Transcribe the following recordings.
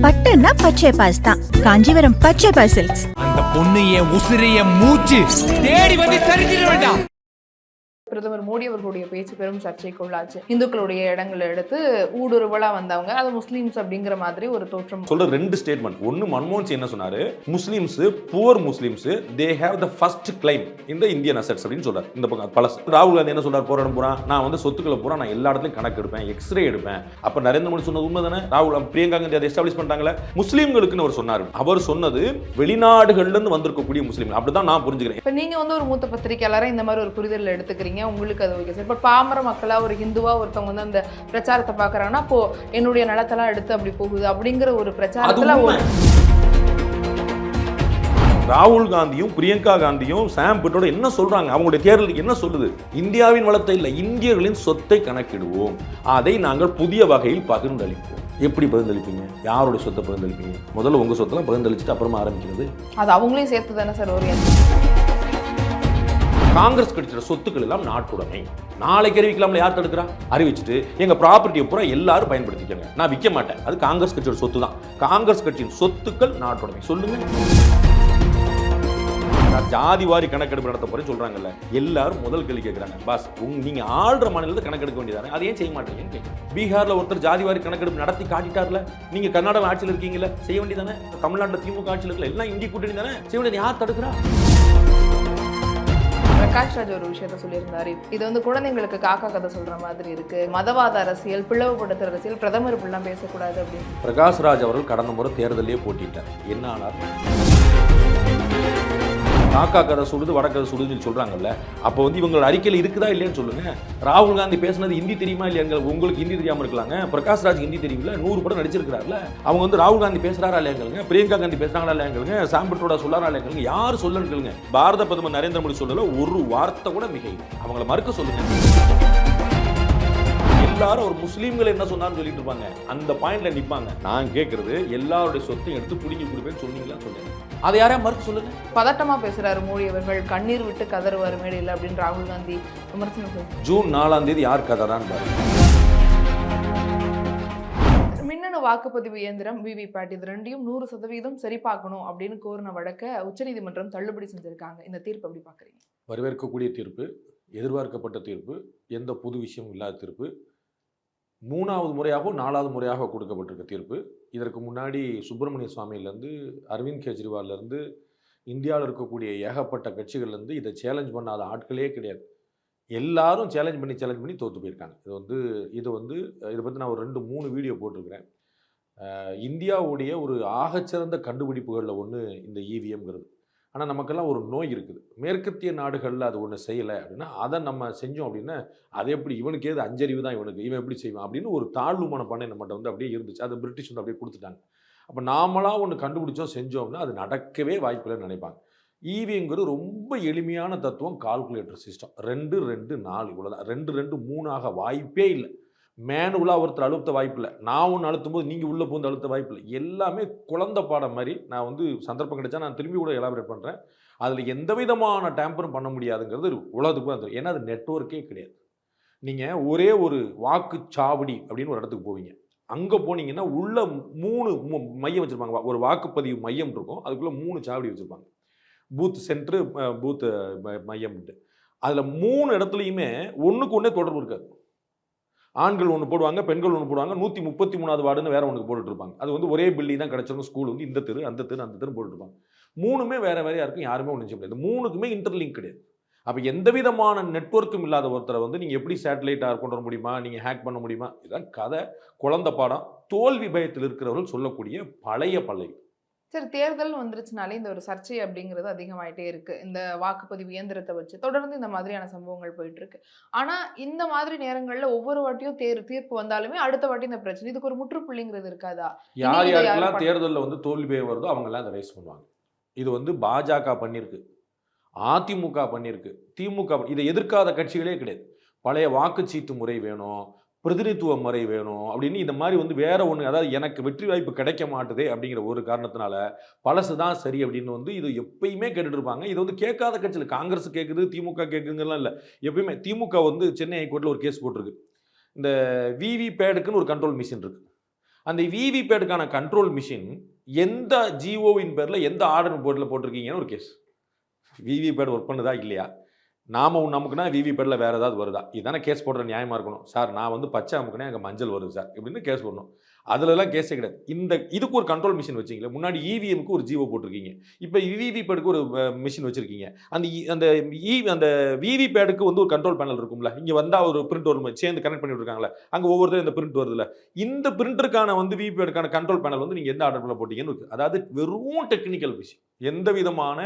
பட்டுன்னா பச்சை பாஸ் தான். காஞ்சிபுரம் பச்சை பாஸ் அந்த பொண்ணு என் உசிறு மூச்சு. தேடி வந்து சரித்திட வேண்டாம். பிரதமர் மோடி அவர்களுடைய பேச்சு பெரும் சர்ச்சைக்குள்ளாச்சு. இந்துக்களுடைய இடங்களை எடுத்து ஊடுருவலா வந்தவங்க அது முஸ்லிம்ஸ் அப்படிங்கிற மாதிரி ஒரு தோற்றம். சொல்ற ரெண்டு ஸ்டேட்மெண்ட் ஒன்னு மன்மோகன் சிங் என்ன சொன்னாரு? Muslims poor Muslims they have the first claim இந்த இந்தியன் அசட்ஸ் அப்படின்னு சொல்றாரு. இந்த பக்கம் பல ராகுல் காந்தி என்ன சொல்றாரு? போராடம் போறான். நான் வந்து சொத்துக்களை பூரா நான் எல்லா இடத்துலயும் கணக்கு எடுப்பேன் எக்ஸ்ரே எடுப்பேன். அப்ப நரேந்திர மோடி சொன்னது உண்மை தானே ராகுல் பிரியங்கா காந்தி அதை எஸ்டாப்ளிஷ் பண்ணிட்டாங்களே? முஸ்லீம்களுக்குன்னு அவர் சொன்னார். அவர் சொன்னது வெளிநாடுகள்ல இருந்து வந்திருக்கக்கூடிய முஸ்லீம்கள். அப்படிதான் நான் புரிஞ்சுக்கிறேன். இப்ப நீங்க வந்து ஒரு மூத்த பத்திரிகையாளரா இந்த மாதிரி ஒரு புரிதல் எடுத்துக்கிறீங்க. உங்களுக்கு அது ஓகே சார் பட் பாமர மக்களா ஒரு ஹிந்துவா ஒருத்தவங்க வந்து அந்த பிரச்சாரத்தை பாக்குறாங்கன்னா அப்போ என்னுடைய நிலத்தெல்லாம் எடுத்து அப்படி போகுது அப்படிங்கிற ஒரு பிரச்சாரத்துல. ஒரு ராகுல் காந்தியும் பிரியங்கா காந்தியும் சாம் பிட்டோட என்ன சொல்றாங்க? அவங்களுடைய தேர்தலுக்கு என்ன சொல்லுது? இந்தியாவின் வளத்தை இல்லை இந்தியர்களின் சொத்தை கணக்கிடுவோம். அதை நாங்கள் புதிய வகையில் பகிர்ந்தளிப்போம். எப்படி பகிர்ந்தளிப்பீங்க? யாருடைய சொத்தை பகிர்ந்தளிப்பீங்க? முதல்ல உங்க சொத்தெல்லாம் பகிர்ந்தளிச்சுட்டு அப்புறமா ஆரம்பிக்கிறது? அது அவங்களையும் சேர்த்து தானே சார் ஒரு காங்கிரஸ் கட்சியோட சொத்துக்கள் எல்லாம் நாட்டுடைமை. நாளைக்கு அறிவிக்கலாம்ல யார் தடுக்கிறா? அறிவிச்சுட்டு எங்க ப்ராப்பர்ட்டியை பூரா எல்லாரும் பயன்படுத்திக்கங்க. நான் விற்க மாட்டேன். அது காங்கிரஸ் கட்சியோட சொத்து தான் காங்கிரஸ் கட்சியின் சொத்துக்கள் நாட்டுடைமை. சொல்லுங்க. ஜாதி வாரி கணக்கெடுப்பு நடத்த போறேன்னு சொல்றாங்கல்ல எல்லாரும் முதல் கேள்வி கேட்கிறாங்க பாஸ் உங்க நீங்க ஆள்ற மாநிலத்தை கணக்கெடுக்க வேண்டியதானே? அதை ஏன் செய்ய மாட்டீங்கன்னு பீகார்ல ஒருத்தர் ஜாதி வாரி கணக்கெடுப்பு நடத்தி காட்டிட்டார்ல. நீங்க கர்நாடக ஆட்சியில் இருக்கீங்கல்ல செய்ய வேண்டியதானே? தமிழ்நாட்டில் திமுக ஆட்சியில் இருக்கல எல்லாம் இந்திய கூட்டணி தானே? செய்ய வேண்டியது யார் தடுக்கிறா? பிரகாஷ் ராஜ் ஒரு விஷயத்த சொல்லியிருந்தாரு. இது வந்து குழந்தைங்களுக்கு காக்கா கதை சொல்ற மாதிரி இருக்கு. மதவாத அரசியல் பிளவுபடுத்துற அரசியல் பிரதமர் இப்படிலாம் பேசக்கூடாது அப்படின்னு. பிரகாஷ் ராஜ் அவர்கள் கடந்த முறை தேர்தலே போட்டிட்டார் என்ன ஆனார்? காக்கா கதை சுடுது வடக்கதை சுடுதுன்னு சொல்கிறாங்கல்ல அப்போ வந்து இவங்களோட அறிக்கையில் இருக்குதா இல்லையான்னு சொல்லுங்கள் ராகுல் காந்தி பேசுனது ஹிந்தி தெரியுமா இல்லையாங்க உங்களுக்கு ஹிந்தி தெரியாமல் இருக்கலாங்க. பிரகாஷ் ராஜ் ஹிந்தி தெரியுமில்ல நூறு படம் நடிச்சிருக்கிறார்ல. அவங்க வந்து ராகுல் காந்தி பேசுகிறாரா இல்லையாங்க பிரியங்கா காந்தி பேசுறாங்களா இல்லையாங்களுங்க சாம்பட்டோட சொல்லாரா இல்லையாங்க யார் சொல்லுங்க பாரத பிரதமர் நரேந்திர மோடி சொல்லல ஒரு வார்த்தை கூட மிகை அவங்கள மறுக்க சொல்லுங்கள் எல்லாரும் ஒரு முஸ்லீம்கள் என்ன சொன்னான்னு சொல்லிட்டு இருப்பாங்க. அந்த பாயிண்ட்ல நிப்பாங்க. நான் கேட்கறது எல்லாருடைய சொத்தையும் எடுத்து பிடிங்கி கொடுப்பேன்னு சொன்னீங்களா சொல்லுங்க. அதை யாரையா மறுக்க சொல்லுங்க. பதட்டமா பேசுறாரு மோடி அவர்கள். கண்ணீர் விட்டு கதறுவார் மேடையில் அப்படின்னு ராகுல் காந்தி விமர்சனம். ஜூன் நாலாம் தேதி யார் கதறான்னு பாருங்க. மின்னணு வாக்குப்பதிவு இயந்திரம் விவிபேட் இது ரெண்டையும் நூறு சதவீதம் சரி பார்க்கணும் அப்படின்னு கோரின வழக்க உச்சநீதிமன்றம் தள்ளுபடி செஞ்சிருக்காங்க. இந்த தீர்ப்பு எப்படி பாக்குறீங்க வரவேற்கக்கூடிய தீர்ப்பு எதிர்பார்க்கப்பட்ட தீர்ப்பு எந்த புது விஷயம் இல்லாத தீர்ப்பு மூணாவது முறையாகவும் நாலாவது முறையாக கொடுக்கப்பட்டிருக்க தீர்ப்பு. இதற்கு முன்னாடி சுப்பிரமணிய சுவாமியிலேருந்து அரவிந்த் கெஜ்ரிவால்லேருந்து இந்தியாவில் இருக்கக்கூடிய ஏகப்பட்ட கட்சிகள்லேருந்து இதை சேலஞ்ச் பண்ணாத ஆட்களே கிடையாது. எல்லாரும் சேலஞ்ச் பண்ணி சேலஞ்ச் பண்ணி தோற்று போயிருக்காங்க. இது வந்து இது வந்து இதை பற்றி நான் ஒரு ரெண்டு மூணு வீடியோ போட்டிருக்கிறேன். இந்தியாவுடைய ஒரு ஆகச்சிறந்த கண்டுபிடிப்புகளில் ஒன்று இந்த இவிஎம்ங்கிறது ஆனால் நமக்கெல்லாம் ஒரு நோய் இருக்குது. மேற்கத்திய நாடுகளில் அது ஒன்று செய்யலை அப்படின்னா அதை நம்ம செஞ்சோம் அப்படின்னா அது எப்படி இவனுக்கு ஏது அஞ்சறிவு தான் இவனுக்கு இவன் எப்படி செய்வான் அப்படின்னு ஒரு தாழ்வு மனப்பான்மை நம்மகிட்ட வந்து அப்படியே இருந்துச்சு. அது பிரிட்டிஷ் வந்து அப்படியே கொடுத்துட்டாங்க. அப்போ நாமளாக ஒன்று கண்டுபிடிச்சோம் செஞ்சோம்னா அது நடக்கவே வாய்ப்பில்லைன்னு நினைப்பாங்க. ஈவிங்கிறது ரொம்ப எளிமையான தத்துவம் கால்குலேட்டர் சிஸ்டம் ரெண்டு ரெண்டு நாலு இவ்வளோதான் ரெண்டு ரெண்டு மூணாக வாய்ப்பே இல்லை. மேனுவலாக ஒருத்தர் அழுத்த வாய்ப்பில்லை. நான் ஒன்று அழுத்தும் போது நீங்கள் உள்ளே போந்து அழுத்த வாய்ப்பில்லை. எல்லாமே குழந்த பாடம் மாதிரி நான் வந்து சந்தர்ப்பம் கிடைச்சா நான் திரும்பி கூட எலாபரேட் பண்ணுறேன் அதில் எந்த விதமான டேம்பரும் பண்ண முடியாதுங்கிறது உலகத்துக்கு தான் ஏன்னா அது நெட்வொர்க்கே கிடையாது. நீங்கள் ஒரே ஒரு வாக்குச்சாவடி அப்படின்னு ஒரு இடத்துக்கு போவீங்க. அங்கே போனீங்கன்னா உள்ள மூணு மையம் வச்சுருப்பாங்க. ஒரு வாக்குப்பதிவு மையம் இருக்கும். அதுக்குள்ளே மூணு சாவடி வச்சுருப்பாங்க. பூத் சென்ட்ரு பூத்து மையம்ட்டு அதில் மூணு இடத்துலையுமே ஒன்றுக்கு ஒன்றே தொடர்பு இருக்காது. ஆண்கள் ஒன்று போடுவாங்க பெண்கள் ஒன்று போடுவாங்க. நூற்றி முப்பத்தி மூணாவது வார்டுன்னு வேற ஒன்றுக்கு போட்டுட்ருப்பாங்க அது வந்து ஒரே பில்டிங் தான் கிடச்சிருக்கும் ஸ்கூல் வந்து இந்த தெரு அந்த தெரு அந்த தெரு போட்டுருப்பாங்க மூணுமே வேற வேறையாக இருக்கும் யாருமே ஒன்றும் செய்ய முடியாது மூணுக்குமே இன்டர்லிங்க் கிடையாது. அப்போ எந்த விதமான நெட்வொர்க்கும் இல்லாத ஒருத்தரை வந்து நீங்கள் எப்படி சேட்டலைட்டாக கொண்டு வர முடியுமா? நீங்கள் ஹேக் பண்ண முடியுமா? இதுதான் கதை. குழந்த பாடம். தோல்வி பயத்தில் இருக்கிறவர்கள் சொல்லக்கூடிய பழைய பழைய சரி தேர்தல் வந்துருச்சுனாலே இந்த ஒரு சர்ச்சை அப்படிங்கிறது அதிகமாயிட்டே இருக்கு. இந்த வாக்குப்பதிவு இயந்திரத்தை வச்சு தொடர்ந்து இந்த மாதிரியான சம்பவங்கள் போயிட்டு இருக்கு ஆனா இந்த மாதிரி நேரங்கள்ல ஒவ்வொரு வாட்டியும் தேர் தீர்ப்பு வந்தாலுமே அடுத்த வாட்டி இந்த பிரச்சனை. இதுக்கு ஒரு முற்றுப்புள்ளிங்கிறது இருக்காதா? யார் யாருக்கெல்லாம் தேர்தலில் வந்து தோல்வி பயம் வருதோ அவங்கெல்லாம் அதை ரைஸ் பண்ணுவாங்க. இது வந்து பாஜக பண்ணியிருக்கு அதிமுக பண்ணியிருக்கு திமுக இதை எதிர்க்காத கட்சிகளே கிடையாது. பழைய வாக்குச்சீட்டு முறை வேணும். பிரதிநிதித்துவ முறை வேணும் அப்படின்னு இந்த மாதிரி வந்து வேற ஒன்று அதாவது எனக்கு வெற்றி வாய்ப்பு கிடைக்க மாட்டுதே அப்படிங்கிற ஒரு காரணத்தினால பழசு தான் சரி அப்படின்னு வந்து இது எப்பயுமே கேட்டுட்டு இருப்பாங்க. இது வந்து கேட்காத கட்சியில் காங்கிரஸ் கேட்குது திமுக கேட்குங்கலாம் இல்லை. எப்பயுமே திமுக வந்து சென்னை ஹைகோர்ட்டில் ஒரு கேஸ் போட்டிருக்கு. இந்த விவி பேடுக்குன்னு ஒரு கண்ட்ரோல் மிஷின் இருக்கு. அந்த விவி பேடுக்கான கண்ட்ரோல் மிஷின் எந்த ஜிஓவின் பேரில் எந்த ஆர்டர் போர்டில் போட்டிருக்கீங்கன்னு ஒரு கேஸ் விவி பேட் ஒர்க் பண்ணுதா இல்லையா? நாம் ஒன்று அமுக்குனா விவிபேட்டில் வேறு ஏதாவது வருதா? இதானே கேஸ் போடுற நியாயமாக இருக்கணும். சார் நான் வந்து பச்சை அமுக்குனேன் அங்கே மஞ்சள் வருது சார் இப்படின்னு கேஸ் போடணும். அதுலலாம் கேஸே கிடையாது. இந்த இதுக்கு ஒரு கண்ட்ரோல் மிஷின் வச்சிங்களே முன்னாடி இவிஎம்க்கு ஒரு ஜீவோ போட்டிருக்கீங்க. இப்போ விவிபேடுக்கு ஒரு மிஷின் வச்சுருக்கீங்க. அந்த e, அந்த இ அந்த விவிபேடுக்கு வந்து ஒரு கண்ட்ரோல் பேனல் இருக்கும்ல இங்கே வந்தால் ஒரு பிரிண்ட் வரும் சேர்ந்து கனெக்ட் பண்ணி விட்டுருக்காங்களே அங்கே ஒவ்வொருத்தரும் இந்த பிரிண்ட் வருதுல இந்த பிரிண்டருக்கான வந்து விவிபேடுக்கான கண்ட்ரோல் பேனல் வந்து நீங்கள் எந்த ஆர்டர் போட்டீங்கன்னு இருக்குது அதாவது வெறும் டெக்னிக்கல் விஷயம் எந்த விதமான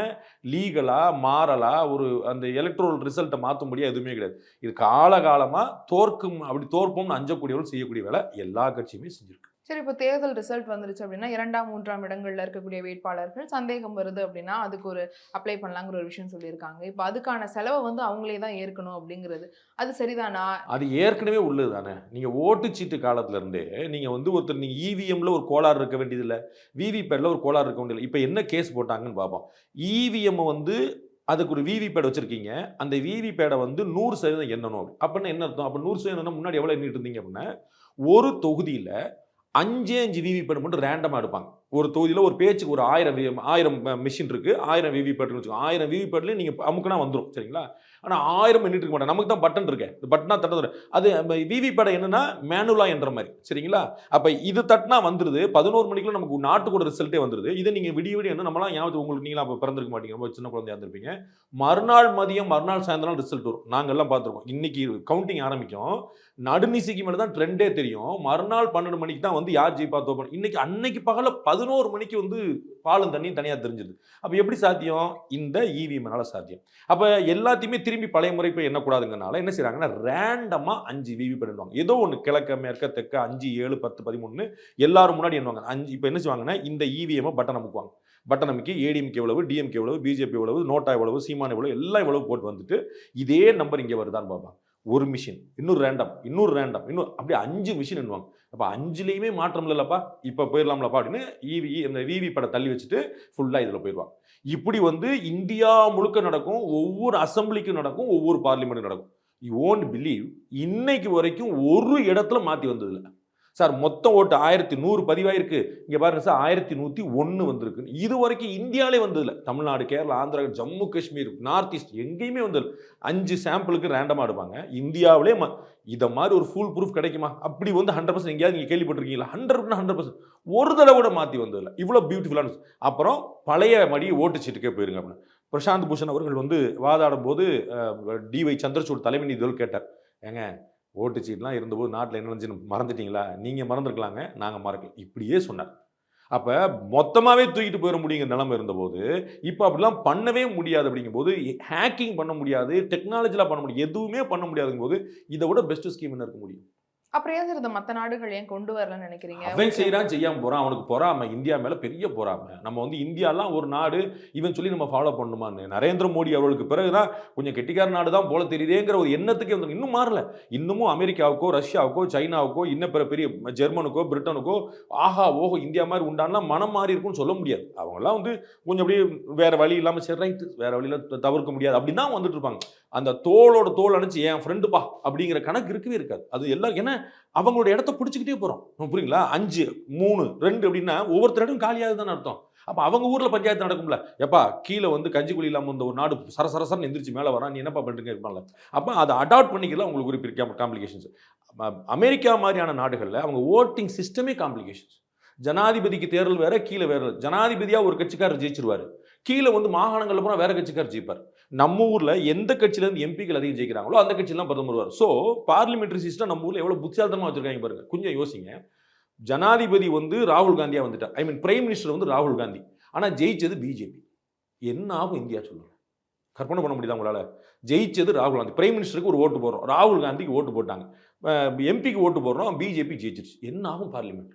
லீகலாக மாறலாக ஒரு அந்த எலக்ட்ரோல் ரிசல்ட்டை மாற்றும்படியா எதுவுமே கிடையாது. இது காலகாலமாக தோற்கும் அப்படி தோற்போம்னு அஞ்சக்கூடியவர்கள் செய்யக்கூடிய வேலை எல்லா கட்சியுமே செஞ்சுருக்கு. சரி இப்போ தேர்தல் ரிசல்ட் வந்துருச்சு அப்படின்னா இரண்டாம் மூன்றாம் இடங்களில் இருக்கக்கூடிய வேட்பாளர்கள் சந்தேகம் வருது அப்படின்னா அதுக்கு ஒரு அப்ளை பண்ணலாங்கிற ஒரு விஷயம் சொல்லியிருக்காங்க. இப்போ அதுக்கான செலவை வந்து அவங்களே தான் ஏற்கணும் அப்படிங்கிறது. அது சரிதானா? அது ஏற்கனவே உள்ளது தானே நீங்கள் ஓட்டுச்சீட்டு காலத்துலேருந்தே நீங்கள் வந்து ஒருத்தர் நீங்கள் இவிஎம்ல ஒரு கோளாறு இருக்க வேண்டியதில்லை. விவிபேட்ல ஒரு கோளாறு இருக்க வேண்டியதில்லை. இப்போ என்ன கேஸ் போட்டாங்கன்னு பார்ப்போம் இவிஎம் வந்து அதுக்கு ஒரு விவிபேட் வச்சுருக்கீங்க. அந்த விவிபேடை வந்து நூறு சதவீதம் எண்ணணும். அப்படின்னா என்ன அர்த்தம்? அப்போ நூறு சதவீதம் முன்னாடி எவ்வளோ எண்ணிட்டு இருந்தீங்க அப்படின்னா ஒரு தொகுதியில் அஞ்சே அஞ்சு விவிபேட் மட்டும் ரேண்டமாக எடுப்பாங்க. ஒரு தொகுதியில் ஒரு பேச்சுக்கு ஒரு ஆயிரம் வி- ஆயிரம் மிஷின் இருக்குது ஆயிரம் விவிபேட்னு வச்சுக்கோங்க. ஆயிரம் விவிபேட்லேயும் நீங்கள் அமுக்குனா வந்துடும் சரிங்களா? ஆனால் ஆயிரம் எண்ணிட்டு இருக்க மாட்டேன். நமக்கு தான் பட்டன் இருக்கு. இந்த பட்டனா தட்டது அது விவிபேட் என்னன்னா மேனுவலாக என்ற மாதிரி. சரிங்களா? அப்போ இது தட்டினா வந்துடுது பதினோரு மணிக்குள்ள நமக்கு நாட்டுக்கூட ரிசல்ட்டே வந்துடுது இதை நீங்கள் விடிய விடிய என்ன நம்மளாம் ஞாபகத்துக்கு உங்களுக்கு நீங்களாம் அப்போ பிறந்திருக்க மாட்டீங்க. ரொம்ப சின்ன குழந்தையாக இருந்திருப்பீங்க. மறுநாள் மதியம் மறுநாள் சாயந்தரம் ரிசல்ட் வரும். நாங்கள் எல்லாம் பார்த்துருக்கோம். இன்னைக்கு கவுண்டிங் ஆரம்பிக்கும். நடுநிசிக்கு மேலே தான் ட்ரெண்டே தெரியும். மறுநாள் பன்னெண்டு மணிக்கு தான் வந்து யார் ஜெயிப்பா தோப்பன் இன்னைக்கு அன்னைக்கு பகல பதினோரு மணிக்கு வந்து பாலும் தண்ணியும் தனியாக தெரிஞ்சிருது அப்போ எப்படி சாத்தியம்? இந்த இவிஎம்னால சாத்தியம். அப்போ எல்லாத்தையுமே திரும்பி பழைய முறை போய் எண்ணக்கூடாதுங்கனால என்ன செய்கிறாங்கன்னா ரேண்டமாக அஞ்சு விவி பண்ணிடுவாங்க ஏதோ ஒன்று கிழக்க மேற்க தெற்க அஞ்சு ஏழு பத்து பதிமூணு எல்லாரும் முன்னாடி எண்ணுவாங்க. அஞ்சு இப்போ என்ன செய்வாங்கன்னா இந்த இவிஎம்மை பட்டன் அமுக்குவாங்க. பட்டன் அமைக்கி ஏடிஎம்கே எவ்வளவு டிஎம்கே எவ்வளவு பிஜேபி எவ்வளவு நோட்டா எவ்வளவு சீமான எவ்வளவு எல்லாம் எவ்வளவு போட்டு வந்துட்டு இதே நம்பர் இங்கே வருதான்னு பார்ப்பாங்க. ஒரு மிஷின் இன்னொரு ரேண்டம் இன்னொரு ரேண்டம் இன்னொரு அப்படியே அஞ்சு மிஷின் எண்ணுவாங்க. அப்போ அஞ்சுலேயுமே மாற்றம் இல்லைல்லப்பா இப்போ போயிடலாம்லப்பா அப்படின்னு இவி இந்த விவி படம் தள்ளி வச்சுட்டு ஃபுல்லாக இதில் போயிடுவாங்க. இப்படி வந்து இந்தியா முழுக்க நடக்கும் ஒவ்வொரு அசம்பிளிக்கும் நடக்கும் ஒவ்வொரு பார்லிமெண்ட்டும் நடக்கும். யூ ஓன்ட் பிலீவ் இன்னைக்கு வரைக்கும் ஒரு இடத்துல மாற்றி வந்ததில்லை. சார் மொத்தம் ஓட்டு ஆயிரத்தி நூறு பதிவாயிருக்கு. இங்கே பாருங்க சார் ஆயிரத்தி நூற்றி ஒன்று வந்திருக்கு. இது வரைக்கும் இந்தியாவிலே வந்ததில்ல. தமிழ்நாடு கேரளா ஆந்திரா ஜம்மு காஷ்மீர் நார்த் ஈஸ்ட் எங்கேயுமே வந்தது அஞ்சு சாம்பிளுக்கு ரேண்டமாக எடுப்பாங்க. இந்தியாவிலே ம இதை மாதிரி ஒரு ஃபுல் ப்ரூஃப் கிடைக்குமா? அப்படி வந்து ஹண்ட்ரட் பர்சன்ட் எங்கேயாவது நீங்கள் கேள்விப்பட்டிருக்கீங்களா? ஹண்ட்ரட் ஹண்ட்ரட் பர்சன்ட் ஒரு தடவை கூட மாற்றி வந்ததில்ல. இவ்வளோ பியூட்டிஃபுல்லான அப்புறம் பழைய மடியை ஓட்டுச்சீட்டுக்கே போயிருங்க அப்படின்னு. பிரசாந்த் பூஷன் அவர்கள் வந்து வாதாடும் போது டிவை சந்திரசூட் தலைமை நீதிபதி கேட்டார். ஏங்க ஓட்டுச்சீட்லாம் இருந்தபோது நாட்டில் என்ன நடந்துச்சுன்னு மறந்துட்டீங்களா? நீங்கள் மறந்துருக்கலாங்க நாங்கள் மறக்கல. இப்படியே சொன்னார். அப்போ மொத்தமாகவே தூக்கிட்டு போயிட முடியுங்கிற நிலமை இருந்தபோது இப்போ அப்படிலாம் பண்ணவே முடியாது அப்படிங்கும்போது ஹேக்கிங் பண்ண முடியாது டெக்னாலஜிலாம் பண்ண முடியாது எதுவுமே பண்ண முடியாதுங்கும் போது இதை விட பெஸ்ட்டு ஸ்கீம் என்ன இருக்க முடியும்? அப்புறம் ஏன் இதை மற்ற நாடுகள் ஏன் கொண்டு வரலன்னு நினைக்கிறீங்க? அவன் செய்கிறான் செய்யாம போறான் அவனுக்கு பொறாமை. இந்தியா மேல பெரிய பொறாமை. நம்ம வந்து இந்தியாலாம் ஒரு நாடு இவன் சொல்லி நம்ம ஃபாலோ பண்ணுமான்னு நரேந்திர மோடி அவர்களுக்கு பிறகுதான் கொஞ்சம் கெட்டிக்கார நாடு தான் போல தெரியுதேங்கிற ஒரு எண்ணத்துக்கே வந்து இன்னும் மாறல. இன்னமும் அமெரிக்காவுக்கோ ரஷ்யாவுக்கோ சைனாவுக்கோ இன்னும் பிற பெரிய ஜெர்மனுக்கோ பிரிட்டனுக்கோ ஆஹா ஓஹோ இந்தியா மாதிரி உண்டானா மனம் மாறி இருக்கும்னு சொல்ல முடியாது. அவங்கெல்லாம் வந்து கொஞ்சம் அப்படியே வேற வழி இல்லாம சரி ரைட்டு வேற வழியில தவிர்க்க முடியாது. அப்படின்னு தான் வந்துட்டு இருப்பாங்க. அந்த தோளோட தோல் அணைச்சு என் ஃப்ரெண்டுப்பா அப்படிங்கிற கணக்கு இருக்கவே இருக்காது. அது எல்லாம் ஏன்னா அவங்களோட இடத்த பிடிச்சிக்கிட்டே போகிறோம் புரியுங்களா? அஞ்சு மூணு ரெண்டு அப்படின்னா ஒவ்வொருத்தர் காலியாகுது காலியாக தான் அர்த்தம். அப்போ அவங்க ஊரில் பஞ்சாயத்து நடக்கும்ல. எப்பா கீழே வந்து கஞ்சி குழி இல்லாமல் இந்த ஒரு நாடு சரசரசன்னு எந்திரிச்சு மேலே வரான் நீ என்னப்பா பண்ணுறீங்க இருப்பான்ல அப்போ அதை அடாப்ட் பண்ணிக்கலாம் உங்களுக்கு ஒரு காம்ப்ளிகேஷன்ஸ் அமெரிக்கா மாதிரியான நாடுகளில் அவங்க ஓட்டிங் சிஸ்டமே காம்ப்ளிகேஷன்ஸ் ஜனாதிபதிக்கு தேர்தல் வேற கீழே வேற ஜனாதிபதியாக ஒரு கட்சிக்காரர் ஜெயிச்சிருவார் கீழே வந்து மாகாணங்களில் போனால் வேற கட்சிக்காரர் ஜெயிப்பார் நம்ம ஊரில் எந்த கட்சியிலேருந்து எம்பிக்கள் அதிகம் ஜெயிக்கிறாங்களோ அந்த கட்சியில் தான் பிரதமர் வருவார். ஸோ பார்லிமெண்ட்ரி சிஸ்டம் நம்ம ஊரில் எவ்வளோ புத்திசாலித்தனமா வச்சுருக்காங்க பாருங்க. கொஞ்சம் யோசிங்க. ஜனாதிபதி வந்து ராகுல் காந்தியாக வந்துட்டார். ஐ மீன் பிரைம் மினிஸ்டர் வந்து ராகுல் காந்தி. ஆனால் ஜெயிச்சது பிஜேபி என்ன ஆகும் இந்தியா சொல்லுங்கள் கற்பனை பண்ண முடியுதா உங்களால்? ஜெயிச்சது ராகுல் காந்தி. பிரைம் மினிஸ்டருக்கு ஒரு ஓட்டு போடுறோம். ராகுல் காந்திக்கு ஓட்டு போட்டாங்க. எம்பிக்கு ஓட்டு போடுறோம். பிஜேபி ஜெயிச்சிருச்சு. என்ன ஆகும் பார்லிமெண்ட்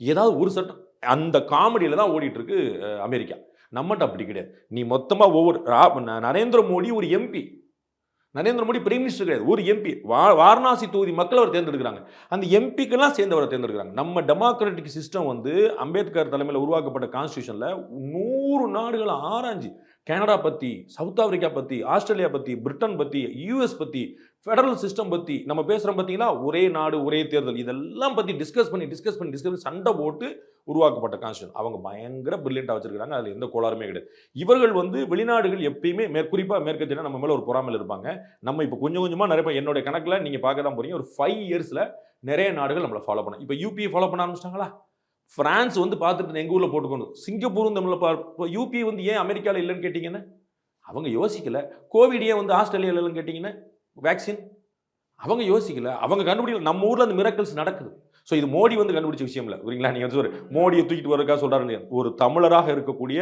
ஏதாவது ஒரு சட்டம். அந்த காமெடியில் தான் ஓடிட்டு இருக்கு அமெரிக்கா. நம்மகிட்ட அப்படி கிடையாது. நீ மொத்தமாக ஒவ்வொரு நரேந்திர மோடி ஒரு MP Narendra Modi prime minister கிடையாது. ஒரு எம்பி வாரணாசி தொகுதி மக்கள் அவர் தேர்ந்தெடுக்கிறாங்க. அந்த எம்பிக்கெல்லாம் சேர்ந்தவரை தேர்ந்தெடுக்கிறாங்க. நம்ம டெமோக்ராட்டிக் சிஸ்டம் வந்து அம்பேத்கர் தலைமையில் உருவாக்கப்பட்ட கான்ஸ்டியூஷனில் நூறு நாடுகளை ஆராய்ஞ்சு கனடா பற்றி சவுத் ஆப்பிரிக்கா பற்றி ஆஸ்திரேலியா பற்றி பிரிட்டன் பற்றி யூஎஸ் பற்றி ஃபெடரல் சிஸ்டம் பற்றி நம்ம பேசுகிறோம் பார்த்தீங்களா ஒரே நாடு ஒரே தேர்தல். இதெல்லாம் பற்றி டிஸ்கஸ் பண்ணி டிஸ்கஸ் பண்ணி டிஸ்கஸ் பண்ணி சண்டை போட்டு உருவாக்கப்பட்ட கான்ஸ்டியூஷன் அவங்க பயங்கர பிரில்லியண்டாக வச்சுருக்காங்க அதில் எந்த கோளாறுமே கிடையாது. இவர்கள் வந்து வெளிநாடுகள் எப்பயுமே மேற்குறிப்பாக மேற்கத்தினா நம்ம மேலே ஒரு பொறாமல் இருப்பாங்க. நம்ம இப்போ கொஞ்சம் கொஞ்சமாக நிறைய பேர் என்னுடைய கணக்கில் நீங்கள் பார்க்க தான் போகிறீங்க ஒரு ஃபைவ் இயர்ஸில் நிறைய நாடுகள் நம்மளை ஃபாலோ பண்ணோம் இப்போ யூபிஐ ஃபாலோ பண்ண ஆரம்பிச்சிட்டாங்களா? பிரான்ஸ் வந்து பார்த்துட்டு எங்கள் ஊரில் போட்டுக்கணும் சிங்கப்பூரும் தமிழில் பார்ப்போம் இப்போ யூபி வந்து ஏன் அமெரிக்காவில் இல்லைன்னு கேட்டிங்கன்னா அவங்க யோசிக்கல. கோவிட் ஏன் வந்து ஆஸ்திரேலியாவில் இல்லைன்னு கேட்டிங்கன்னா வேக்சின் அவங்க யோசிக்கல. அவங்க கண்டுபிடிக்கல. நம்ம ஊரில் அந்த மிரக்கல்ஸ் நடக்குது. ஸோ இது மோடி வந்து கண்டுபிடிச்ச விஷயம் இல்லை. புரியுங்களா? நீங்கள் வந்து ஒரு மோடியை தூக்கிட்டு வரக்கா சொல்கிறாரு ஒரு தமிழராக இருக்கக்கூடிய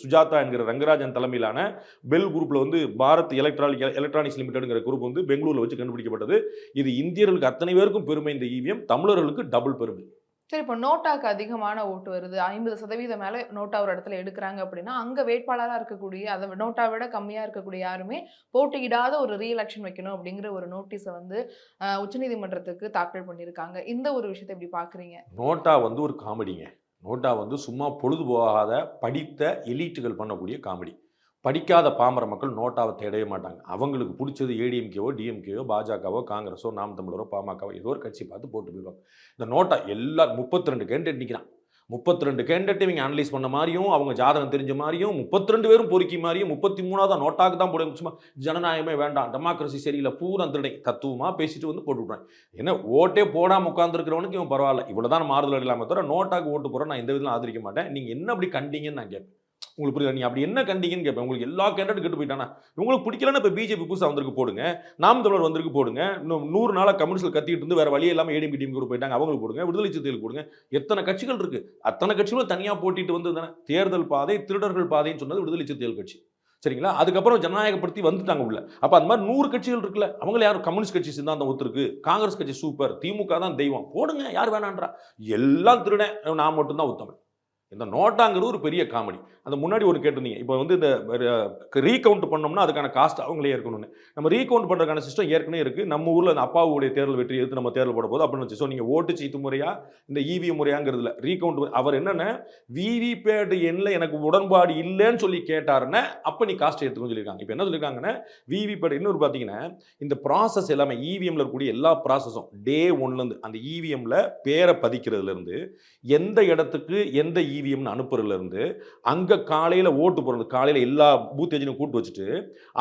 சுஜாதா என்கிற ரங்கராஜன் தலைமையிலான பெல் குரூப்பில் வந்து பாரத் எலக்ட்ரானிக் எலக்ட்ரானிக்ஸ் லிமிடெடுங்கிற குரூப் வந்து பெங்களூரில் வச்சு கண்டுபிடிக்கப்பட்டது. இது இந்தியர்களுக்கு அத்தனை பேருக்கும் பெருமை. இந்த இவிஎம் தமிழர்களுக்கு டபுள் பெருமை. சரி இப்போ நோட்டாக்கு அதிகமான ஓட்டு வருது. ஐம்பது சதவீதம் மேலே நோட்டா ஒரு இடத்துல எடுக்கிறாங்க அப்படின்னா அங்கே வேட்பாளராக இருக்கக்கூடிய அதை நோட்டா விட கம்மியாக இருக்கக்கூடிய யாருமே போட்டியிடாத ஒரு ரீஎலெக்ஷன் வைக்கணும் அப்படிங்கிற ஒரு நோட்டீஸை வந்து உச்சநீதிமன்றத்துக்கு தாக்கல் பண்ணியிருக்காங்க. இந்த ஒரு விஷயத்தை எப்படி பார்க்குறீங்க நோட்டா வந்து ஒரு காமெடிங்க. நோட்டா வந்து சும்மா பொழுதுபோகாத படித்த எலீட்டுகள் பண்ணக்கூடிய காமெடி. படிக்காத பாமர மக்கள் நோட்டாவை தேடவே மாட்டாங்க. அவங்களுக்கு பிடிச்சது ஏடிஎம்கேவோ டிஎம்கேவோ பாஜகவோ காங்கிரஸோ நாம் தமிழரோ பாமகவோ ஏதோ ஒரு கட்சி பார்த்து போட்டு போயிடுவாங்க. இந்த நோட்டா எல்லா முப்பத்தி ரெண்டு கேண்டிடேட் நிற்கிறான் முப்பத்தி ரெண்டு கேண்டிடேட் இவங்க அனலைஸ் பண்ண மாதிரியும் அவங்க ஜாதகம் தெரிஞ்ச மாதிரியும் முப்பத்தி ரெண்டு பேரும் பொறுக்கி மாதிரியும் முப்பத்தி மூணாவது நோட்டாக்கு தான் போட சும்மா ஜனநாயகமே வேண்டாம் டெமோக்ரஸி சரியில்லை பூரா திருடை. தத்துவமாக பேசிட்டு வந்து போட்டு விட்றாங்க. என்ன ஓட்டே போடாமல் உட்காந்துருக்கிறவனுக்கு இவன் பரவாயில்ல. இவ்வளோதான் மாறுதல் இல்லாமல் தவிர நோட்டாக்கு ஓட்டு போகிறேன் நான் எந்த விதத்தில் ஆதரிக்க மாட்டேன். நீங்கள் என்ன அப்படி கண்டிங்கன்னு நான் கேட்பேன். உங்களுக்கு புரியுதா? நீ அப்படி என்ன கண்டிங்கன்னு கேட்பேன் உங்களுக்கு எல்லா கேண்டட் கெட்டு போயிட்டானா? உங்களுக்கு பிடிக்கலன்னா இப்போ பிஜேபி புதுசாக வந்திருக்கு போடுங்க. நாம் தமிழர் வந்திருக்கு போடுங்க. இன்னும் நூறு நாளாக கம்யூனிஸ்ட் கத்திட்டு இருந்து வேறு வழி இல்லாமல் ஏடிஎம் டீம் கூட போயிட்டாங்க. அவங்களுக்கு போடுங்க. விடுதலை சிறுத்தைகள் கொடுங்க எத்தனை கட்சிகள் இருக்குது அத்தனை கட்சிகளும் தனியாக போட்டிட்டு வந்து தானே? தேர்தல் பாதை திருடர்கள் பாதைன்னு சொன்னது விடுதலை சிறுத்தைகள் கட்சி. சரிங்களா? அதுக்கப்புறம் ஜனநாயகப்படுத்தி வந்துட்டாங்க உள்ள. அப்போ அந்த மாதிரி நூறு கட்சிகள் இருக்குல்ல? அவங்கள யாரும் கம்யூனிஸ்ட் கட்சி சிந்தாந்தம் ஒத்துருக்கு. காங்கிரஸ் கட்சி சூப்பர். திமுக தான் தெய்வம். போடுங்க. யார் வேணான்றா. எல்லாம் திருடன். நான் மட்டும்தான் உத்தமன் இந்த நோட்டாங்கிறது ஒரு பெரிய காமெடி. அந்த முன்னாடி ஒரு கேட்டிருந்தீங்க. இப்போ வந்து இந்த ரீகவுண்ட் பண்ணோம்னா அதுக்கான காஸ்ட் அவங்களே இருக்கணும்னு நம்ம ரீகவுண்ட் பண்ணுறதுக்கான சிஸ்டம் ஏற்கனவே இருக்குது நம்ம ஊரில் அந்த அப்பாவுடைய தேர்தல் வெற்றி எடுத்து நம்ம தேர்தல் போட போது அப்படின்னு வச்சு ஸோ நீங்கள் ஓட்டு சீட்டு முறையாக இந்த இவிஎம் முறையாங்கிறதுல ரீகவுண்ட் அவர் என்னென்ன விவிபேட் எண்ணில் எனக்கு உடன்பாடு இல்லைன்னு சொல்லி கேட்டாருன்னா அப்போ நீ காஸ்ட் எடுத்துக்கணும்னு சொல்லியிருக்காங்க. இப்போ என்ன சொல்லியிருக்காங்கன்னா விவிபேட் இன்னொரு பார்த்தீங்கன்னா இந்த ப்ராசஸ் எல்லாமே இவிஎம்ல இருக்கக்கூடிய எல்லா ப்ராசஸும் டே ஒன்லேருந்து அந்த இவிஎம்ல பேரை பதிக்கிறதுலேருந்து எந்த இடத்துக்கு எந்த இவிஎம்னு அனுப்புறதுலேருந்து அங்கே காலையில் ஓட்டு போடுறது காலையில் எல்லா பூத் ஏஜென்ட்டும் கூட்டு வச்சுட்டு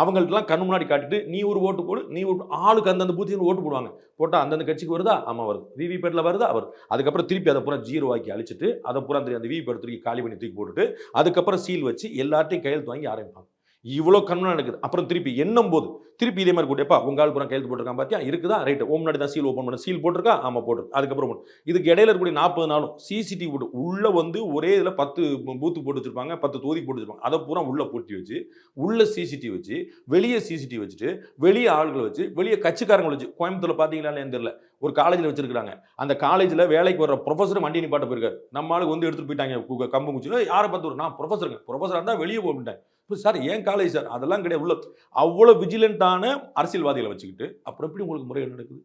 அவங்கள்ட்டலாம் கண் முன்னாடி காட்டிட்டு நீ ஒரு ஓட்டு போடு நீ ஒரு ஆளுக்கு அந்தந்த பூத் ஏஜென்ட் ஓட்டு போடுவாங்க. போட்டால் அந்தந்த கட்சிக்கு வருதா? ஆமாம் வருது. விவிபேட்டில் வருதா? அவர் அதுக்கப்புறம் திருப்பி அதை பூரா ஜீரோ ஆக்கி அழிச்சிட்டு அதை பூரா அந்த விவிபேட் தூக்கி காலி பண்ணி தூக்கி போட்டுட்டு அதுக்கப்புறம் சீல் வச்சு எல்லாத்தையும் கையெழுத்து வாங்கி ஆரம்பிப்பாங்க. இவ்வளோ கண்ணு நடக்குது. அப்புறம் திருப்பி எண்ணும் போது திருப்பி இதே மாதிரி கூட்டியப்பா உங்க ஆள் பூரா கையெழுத்து போட்டிருக்கான் பார்த்தியா இருக்குதா? ரைட்டு ஓம் முன்னாடி தான் சீல் ஓப்பன் பண்ண. சீல் போட்டிருக்கா? ஆமாம் போட்டிருக்கு அதுக்கப்புறம் போட்டு. இதுக்கு இடையில இருக்கக்கூடிய நாற்பது நாளும் சிசிடிவி போட்டு உள்ளே வந்து ஒரே இதில் பத்து பூத்து போட்டு வச்சிருப்பாங்க பத்து தொகுதி போட்டு வச்சிருப்பாங்க. அதை பூரா உள்ளே பூட்டி வச்சு உள்ளே சிசிடிவி வச்சு வெளியே சிசிடிவி வச்சுட்டு வெளியே ஆள்களை வச்சு வெளியே கட்சிக்காரங்களை வச்சு கோயம்புத்தூரில் பார்த்தீங்களா தெரியல. ஒரு காலேஜில் வச்சிருக்காங்க அந்த காலேஜில் வேலைக்கு வர ப்ரொஃபஸர் வண்டி நிப்பாட்ட போயிருக்காரு. நம்ம ஆளுக்கு வந்து எடுத்துட்டு போயிட்டாங்க. கம்பு குச்சி யாரை பார்த்து நான் ப்ரொஃபஸருங்க ப்ரொஃபஸராக இருந்தால் வெளியே போகிட்டேன் சார் ஏன் காலேஜ் சார்? அதெல்லாம் கிடையாது. உள்ள அவ்வளோ விஜிலண்டான அரசியல்வாதிகளை வச்சுக்கிட்டு அப்புறம் எப்படி உங்களுக்கு முறைகேடு நடக்குது?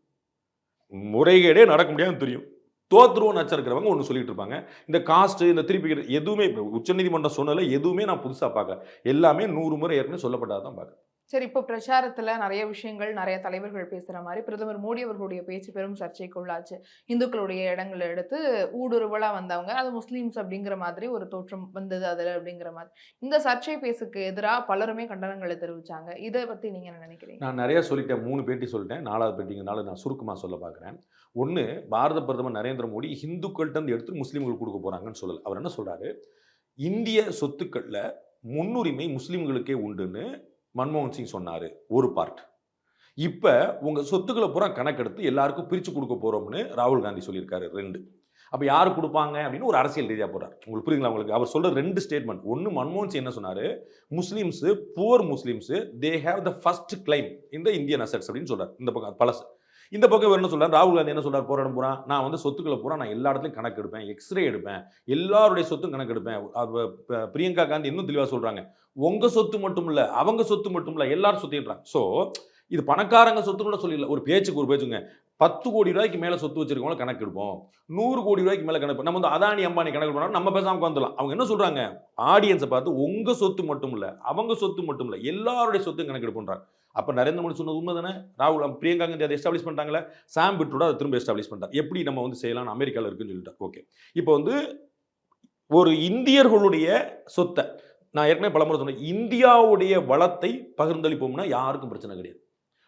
முறைகேடே நடக்க முடியாதுன்னு தெரியும். தோத்துருவோம் நச்சிருக்கிறவங்க ஒன்று சொல்லிட்டு இருப்பாங்க. இந்த காஸ்ட் இந்த திருப்பி எதுவுமே இப்போ உச்சநீதிமன்றம் சொன்னதில் எதுவுமே நான் புதுசாக பார்க்கல. எல்லாமே நூறு முறை ஏற்கனவே சொல்லப்பட்டதான் பார்க்குறேன். சரி இப்போ பிரச்சாரத்தில் நிறைய விஷயங்கள் நிறைய தலைவர்கள் பேசுகிற மாதிரி பிரதமர் மோடி அவர்களுடைய பேச்சு பெரும் சர்ச்சைக்கு உள்ளாச்சு இந்துக்களுடைய இடங்களை எடுத்து ஊடுருவலாக வந்தவங்க அது முஸ்லீம்ஸ் அப்படிங்கிற மாதிரி ஒரு தோற்றம் வந்தது அதில் அப்படிங்கிற மாதிரி. இந்த சர்ச்சை பேசுக்கு எதிராக பலருமே கண்டனங்களை தெரிவித்தாங்க இதை பற்றி நீங்கள் என்ன நினைக்கிறீங்க? நான் நிறைய சொல்லிட்டேன் மூணு பேட்டி சொல்லிட்டேன். நாலாவது பேட்டிங்கனால நான் சுருக்கமாக சொல்ல பார்க்குறேன். ஒன்று பாரத பிரதமர் நரேந்திர மோடி இந்துக்கள்கிட்ட இருந்து எடுத்து முஸ்லீம்களுக்கு கொடுக்க போகிறாங்கன்னு சொல்லல. அவர் என்ன சொல்கிறாரு இந்திய சொத்துக்களில் முன்னுரிமை முஸ்லீம்களுக்கே உண்டுன்னு மன்மோகன் சிங் சொன்னார் ஒரு பார்ட் இப்போ உங்கள் சொத்துக்களை பூரா கணக்கெடுத்து எல்லாருக்கும் பிரித்து கொடுக்க போகிறோம்னு ராகுல் காந்தி சொல்லியிருக்காரு ரெண்டு. அப்போ யார் கொடுப்பாங்க அப்படின்னு ஒரு அரசியல் ரீதியாக போகிறார் உங்களுக்கு புரியுங்களா உங்களுக்கு? அவர் சொல்கிற ரெண்டு ஸ்டேட்மெண்ட் ஒன்று மன்மோகன் சிங் என்ன சொன்னார்? Muslims poor Muslims they have the first claim இந்த இந்தியன் அசட்ஸ் அப்படின்னு சொல்கிறார் இந்த பக்கம் பழசு. இந்த பக்கம் என்ன சொல்றாரு? ராகுல் காந்தி என்ன சொல்றாரு? போராடம் பூரா நான் வந்து சொத்துக்களை பூரா நான் எல்லா இடத்துலையும் கணக்கு எடுப்பேன் எக்ஸ்ரே எடுப்பேன் எல்லாருடைய சொத்தும் கணக்கு எடுப்பேன். பிரியங்கா காந்தி இன்னும் தெளிவாக சொல்றாங்க. உங்க சொத்து மட்டும் இல்ல அவங்க சொத்து மட்டும் இல்ல எல்லாரும் சொத்திடுறாங்க ஸோ இது பணக்காரங்க சொத்து கூட சொல்லிடல. ஒரு பேச்சுக்கு ஒரு பேச்சுங்க. பத்து கோடி ரூபாய்க்கு மேலே சொத்து வச்சிருக்கவங்கள கணக்கு எடுப்போம். நூறு கோடி ரூபாய்க்கு மேலே கணக்கு நம்ம வந்து அதானி அம்பானி கணக்கு பண்ணாலும் நம்ம பேசாமல் உட்காந்துலாம் அவங்க என்ன சொல்கிறாங்க ஆடியன்ஸை பார்த்து உங்கள் சொத்து மட்டும் இல்லை அவங்க சொத்து மட்டும் இல்லை எல்லாருடைய சொத்து கணக்கு எடுப்புன்றாங்க. அப்போ நரேந்திர மோடி சொன்னது உண்மை தானே? ராகுல் பிரியங்கா காந்தி அதை எஸ்டாப்ளிஷ் பண்ணிட்டாங்களே? சாம் பிட்ரோட அதை திரும்ப எஸ்டாப்ளிஷ் பண்ணிட்டாங்க எப்படி நம்ம வந்து செய்யலாம் அமெரிக்காவில் இருக்குன்னு சொல்லிட்டாங்க ஓகே இப்போ வந்து ஒரு இந்தியர்களுடைய சொத்தை நான் ஏற்கனவே பலமுறை சொன்னேன் இந்தியாவுடைய வளத்தை பகிர்ந்தளிப்போம்னா யாருக்கும் பிரச்சனை கிடையாது.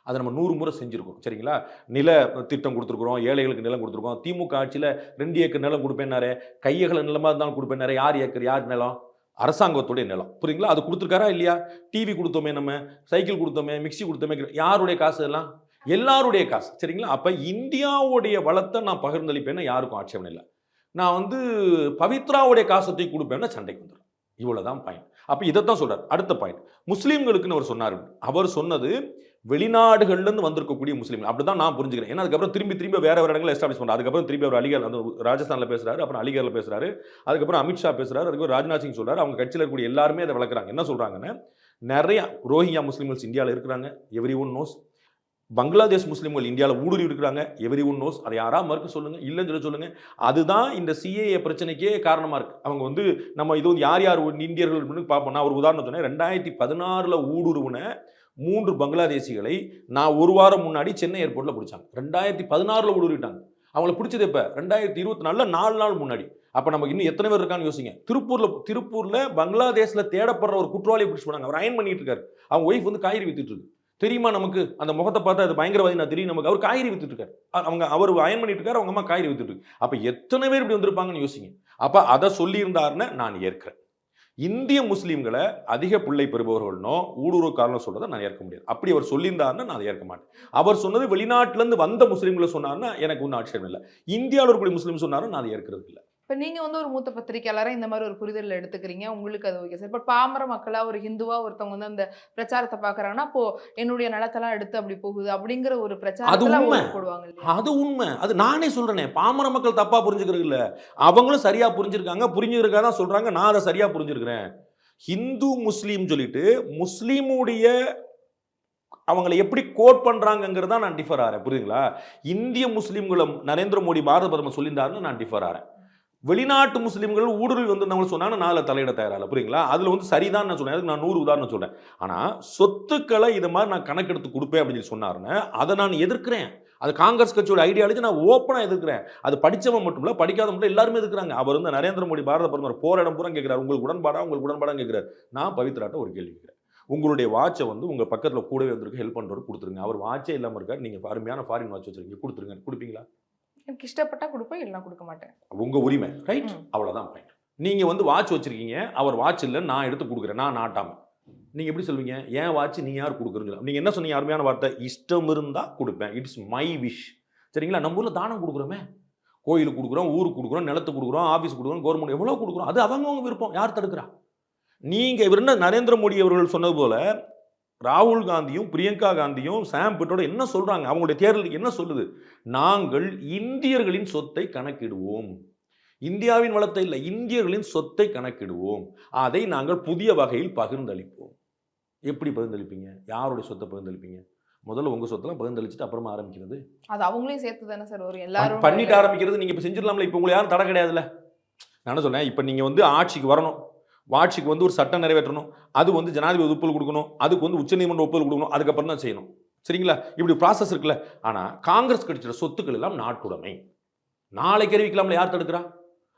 அதை நம்ம நூறு முறை செஞ்சுருக்கோம். சரிங்களா? நில திட்டம் கொடுத்துருக்குறோம் ஏழைகளுக்கு நிலம் கொடுத்துருக்கோம். திமுக ஆட்சியில் ரெண்டு ஏக்கர் நிலம் கொடுப்பேன்னாரு கையகல நிலமாக இருந்தாலும் கொடுப்பேன்னாரு யார் ஏக்கர் யார் நிலம்? அரசாங்கத்துடைய நிலம். புரியுங்களா அது கொடுத்துருக்காரா இல்லையா? டிவி கொடுத்தோமே நம்ம சைக்கிள் கொடுத்தோமே மிக்ஸி கொடுத்தோமே யாருடைய காசு எல்லாம் எல்லாருடைய காசு. சரிங்களா? அப்போ இந்தியாவுடைய வளத்தை நான் பகிர்ந்தளிப்பேன்னா யாருக்கும் ஆட்சேபம் இல்லை. நான் வந்து பவித்ராவுடைய காசத்தை கொடுப்பேன்னா சண்டைக்கு வந்துடும் இவ்வளோதான் பாயிண்ட் அப்போ இதைத்தான் சொல்கிறார் அடுத்த பாயிண்ட் முஸ்லீம்களுக்குன்னு அவர் சொன்னார். அவர் சொன்னது வெளிநாடுகள்லேருந்து வந்திருக்கக்கூடிய வந்திருக்கக்கூடிய அப்படி அப்படிதான் நான் புரிஞ்சுக்கிறேன். ஏன்னா அதுக்கப்புறம் திரும்பி திரும்பி வேற வேற இடங்களை எஸ்டாப்ளிஷ் பண்ணுறாரு அதுக்கப்புறம் திரும்பி அவர் அலிகர் அந்த ராஜஸ்தானில் பேசுறாரு அப்புறம் அலிகரில் பேசுறாரு. அதுக்கப்புறம் அமித்ஷா பேசுறாரு அதுக்கப்புறம் ராஜ்நாத் சிங் சொல்றாரு. அவங்க கட்சியில் இருக்கக்கூடிய எல்லாருமே அதை விளக்குறாங்க என்ன சொல்றாங்கன்னா நிறைய ரோஹிங்கா முஸ்லீம்ஸ் இந்தியாவில் இருக்கிறாங்க. எவ்ரி ஒன் நோஸ் பங்களாதேஷ் முஸ்லீம்கள் இந்தியாவில் ஊடுருவி இருக்கிறாங்க. எவ்ரி ஒன் நோஸ் அதை யாராக மறுக்க சொல்லுங்கள் இல்லைன்னு சொல்லி சொல்லுங்கள் அதுதான் இந்த சிஏஏ பிரச்சனைக்கே காரணமாக இருக்குது அவங்க வந்து நம்ம இது வந்து யார் யார் இந்தியர்கள் அப்படின்னு பார்ப்போம்னா ஒரு உதாரணம் சொன்னேன். ரெண்டாயிரத்தி பதினாறில் ஊடுருவின மூன்று பங்களாதேசிகளை நான் ஒரு வாரம் முன்னாடி சென்னை ஏர்போர்ட்ல பிடிச்சாங்க. ரெண்டாயிரத்தி பதினாறுல ஊடுருவிட்டாங்க அவங்கள பிடிச்சது எப்ப? ரெண்டாயிரத்தி இருபத்தி நாலுல நாலு நாள் முன்னாடி. அப்ப நமக்கு இன்னும் எத்தனை பேர் இருக்கான்னு யோசிங்க. திருப்பூர்ல திருப்பூர்ல பங்களாதேஷ்ல தேடப்படுற ஒரு குற்றவாளியை பிடிச்சி போனாங்க. அவர் அயன் பண்ணிட்டு இருக்காரு. அவங்க ஒய்ஃப் வந்து காய்கறி வித்துட்டு இருக்கு. தெரியுமா நமக்கு? அந்த முகத்தை பார்த்தா அது பயங்கரவாதி நான் தெரியும் நமக்கு. அவர் காய்கறி வித்துட்டு இருக்காரு. அவங்க அவர் அயன் பண்ணிட்டு இருக்காரு அவங்க அம்மா காய்கறி வித்துட்டு இருக்கு. அப்ப எத்தனை பேர் இப்படி வந்திருப்பாங்கன்னு யோசிங்க. அப்ப அதை சொல்லியிருந்தாருன்னு நான் ஏற்கிறேன். இந்திய முஸ்லீம்களை அதிக பிள்ளை பெறுபவர்கள்னோ ஊடுருவக்காரனோ சொல்றதை நான் ஏற்க முடியாது. அப்படி அவர் சொல்லியிருந்தாருன்னா நான் ஏற்க மாட்டேன். அவர் சொன்னது வெளிநாட்டிலேருந்து வந்த முஸ்லீம்களை சொன்னார்னா எனக்கு ஒன்றும் ஆட்சேபம் இல்லை. இந்தியாவில் இருக்கக்கூடிய முஸ்லீம் சொன்னாரும் நான் அதை ஏற்கிறது இல்லை இப்போ நீங்க வந்து ஒரு மூத்த பத்திரிக்கையாளரா இந்த மாதிரி ஒரு புரிதல் எடுத்துக்கிறீங்க. உங்களுக்கு அது ஓகே சார் பட் பாமர மக்களா ஒரு ஹிந்துவா ஒருத்தவங்க வந்து அந்த பிரச்சாரத்தை பாக்குறாங்கன்னா அப்போ என்னுடைய நிலத்தெல்லாம் எடுத்து அப்படி போகுது அப்படிங்கிற ஒரு. ஓட்டு போடுவாங்க அது உண்மை. அது நானே சொல்றேனே. பாமர மக்கள் தப்பா புரிஞ்சுக்கிறது இல்ல. அவங்களும் சரியா புரிஞ்சிருக்காங்க. புரிஞ்சிருக்கா தான் சொல்றாங்க. நான் அதை சரியா புரிஞ்சிருக்கிறேன் ஹிந்து முஸ்லீம் சொல்லிட்டு முஸ்லீமுடைய அவங்களை எப்படி கோட் பண்றாங்கங்கிறத நான் டிஃபர் ஆறேன். புரியுதுங்களா? இந்திய முஸ்லீம்களை நரேந்திர மோடி பாரத பிரதமர் சொல்லியிருந்தாருன்னு நான் டிஃபர் ஆறேன். வெளிநாட்டு முஸ்லீம்கள் ஊடுருவி வந்திருந்தவங்க சொன்னாங்க நாலு தலையிட தயாரால புரியுங்களா? அதுல வந்து சரிதான் நான் சொன்னேன். அதுக்கு நான் நூறு உதாரணம் சொல்றேன். ஆனா சொத்துக்களை இது மாதிரி நான் கணக்கெடுத்து கொடுப்பேன் அப்படின்னு சொல்லி சொன்னாருன்னு அதை நான் எதிர்க்கிறேன். அது காங்கிரஸ் கட்சியோட ஐடியாலஜி நான் ஓப்பனாக எதிர்க்கிறேன். அது படித்தவன் மட்டும் இல்லை படிக்காத மட்டும் எல்லாருமே எதிர்க்கிறாங்க. அவர் வந்து நரேந்திர மோடி பாரத பிரதமர் போற இடம் பூரா கேட்கிறார் உங்களுக்கு உடன்பாடா உங்களுக்கு உடன்பாடா கேட்கிறார் நான் பவித்ராட்ட ஒரு கேள்வி கேட்கிறேன் உங்களுடைய வாட்சை வந்து உங்கள் பக்கத்தில் கூடவே வந்திருக்கு ஹெல்ப் பண்ணுறவர் கொடுத்துருங்க. அவர் வாட்சே இல்லாமல் இருக்கார். நீங்கள் அருமையான ஃபாரின் வாட்ச் வச்சிருக்கீங்க. கொடுத்துருங்க. கொடுப்பீங்களா? எனக்கு இஷ்டப்பட்டா கொடுப்பேன் இல்லைன்னா கொடுக்க மாட்டேன். உங்க உரிமை ரைட் ம். அவ்வளவுதான் பாயிண்ட் நீங்க வந்து வாட்ச் வச்சிருக்கீங்க அவர் வாட்ச் இல்ல நான் எடுத்து கொடுக்குறேன் நான் நாட்டாம. நீங்க எப்படி சொல்வீங்க? ஏன் வாட்ச் நீ யார் கொடுக்குறீங்க நீங்க என்ன சொன்னீங்க அருமையான வார்த்தை? இஷ்டம் இருந்தா கொடுப்பேன். இட்ஸ் மை விஷ் சரிங்களா? நம்ம ஊர்ல தானம் கொடுக்குறோமே. கோயிலுக்கு கொடுக்குறோம் ஊருக்கு கொடுக்குறோம் நிலத்துக்கு கொடுக்குறோம் ஆஃபீஸ் கொடுக்குறோம் கவர்மெண்ட் எவ்வளோ கொடுக்குறோம் அது அவங்கவங்க விருப்பம். யார் தடுக்கிறா? நீங்க இவர் நரேந்திர மோடி அவர்கள் சொன்னது போல ராகுல் காந்தியும் பிரியங்கா காந்தியும் சாம் பிட்டோட என்ன சொல்றாங்க? அவங்களுடைய தேர்தலுக்கு என்ன சொல்லுது? நாங்கள் இந்தியர்களின் சொத்தை கணக்கிடுவோம். இந்தியாவின் வளத்தை இல்லை இந்தியர்களின் சொத்தை கணக்கிடுவோம். அதை நாங்கள் புதிய வகையில் பகிர்ந்தளிப்போம். எப்படி பகிர்ந்தளிப்பீங்க? யாருடைய சொத்தை பகிர்ந்தளிப்பீங்க? முதல்ல உங்க சொத்தெல்லாம் பகிர்ந்தளிச்சுட்டு அப்புறமா ஆரம்பிக்கிறது. அது அவங்களையும் சேர்த்து தானே சார் பண்- எல்லாரும் பண்ணிட்டு ஆரம்பிக்கிறது நீங்க இப்ப செஞ்சிடலாம்ல இப்ப உங்களுக்கு யாரும் தடை கிடையாதுல்ல? நான் சொன்னேன் இப்ப நீங்க வந்து ஆட்சிக்கு வரணும். ஆட்சிக்கு வந்து ஒரு சட்டம் நிறைவேற்றணும் அது வந்து ஜனாதிபதி ஒப்புதல் கொடுக்கணும் அதுக்கு வந்து உச்சநீதிமன்ற ஒப்புதல் கொடுக்கணும் அதுக்கப்புறம் தான் செய்யணும். சரிங்களா? இப்படி ப்ராசஸ் இருக்குல்ல. ஆனால் காங்கிரஸ் கட்சியோட சொத்துக்கள் எல்லாம் நாட்டுடைமை. நாளைக்கு அறிவிக்கலாம்ல யார் தடுக்கிறா?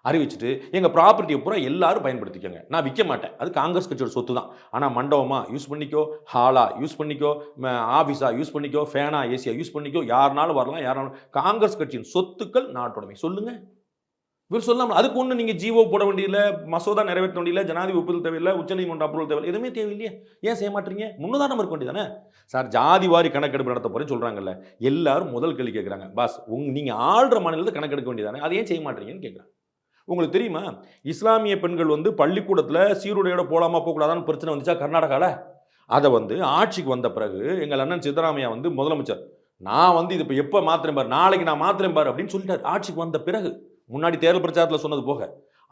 அறிவிச்சிட்டு எங்கள் ப்ராப்பர்ட்டியை பூரா எல்லாரும் பயன்படுத்திக்கோங்க. நான் விற்க மாட்டேன். அது காங்கிரஸ் கட்சியோட சொத்து தான் ஆனால் மண்டபமாக யூஸ் பண்ணிக்கோ ஹாலா யூஸ் பண்ணிக்கோ ஆஃபீஸாக யூஸ் பண்ணிக்கோ ஃபேனா ஏசியா யூஸ் பண்ணிக்கோ யாருனாலும் வரலாம் யாருனாலும் காங்கிரஸ் கட்சியின் சொத்துக்கள் நாட்டுடைமை. சொல்லுங்கள் இவர் சொல்லாமல் அதுக்கு ஒன்று நீங்கள் ஜீவோ போட வேண்டியதில்லை மசோதா நிறைவேற்ற வேண்டியதில்லை ஜனாதிபதி ஒப்புதல் தேவையில்லை உச்சநீதிமன்ற அப்ரூவல் தேவையில்லை எதுவுமே தேவையில்லையே. ஏன் செய்ய மாட்டீங்க முன்னதானம் இருக்க வேண்டியதானே சார் ஜாதி வாரி கணக்கெடுப்பு நடத்த போகிறேன்னு சொல்கிறாங்கல்ல எல்லாரும் முதல் கேள்வி கேட்குறாங்க பாஸ் உங் நீங்கள் ஆள்ற மாநிலத்தில் கணக்கெடுக்க வேண்டியதானே அதை ஏன் செய்ய மாட்டீங்கன்னு கேட்குறாங்க உங்களுக்கு தெரியுமா? இஸ்லாமிய பெண்கள் வந்து பள்ளிக்கூடத்தில் சீருடையோட போலாமா போகக்கூடாதான்னு பிரச்சனை வந்துச்சா கர்நாடகாவில் அதை வந்து ஆட்சிக்கு வந்த பிறகு எங்கள் அண்ணன் சித்தராமையா வந்து முதலமைச்சர் நான் வந்து இது இப்போ எப்போ மாத்திரம் பாரு? நாளைக்கு நான் மாத்திரம் பாரு அப்படின்னு சொல்லிட்டார். ஆட்சிக்கு வந்த பிறகு. முன்னாடி தேர்தல் பிரச்சாரத்தில் சொன்னது போக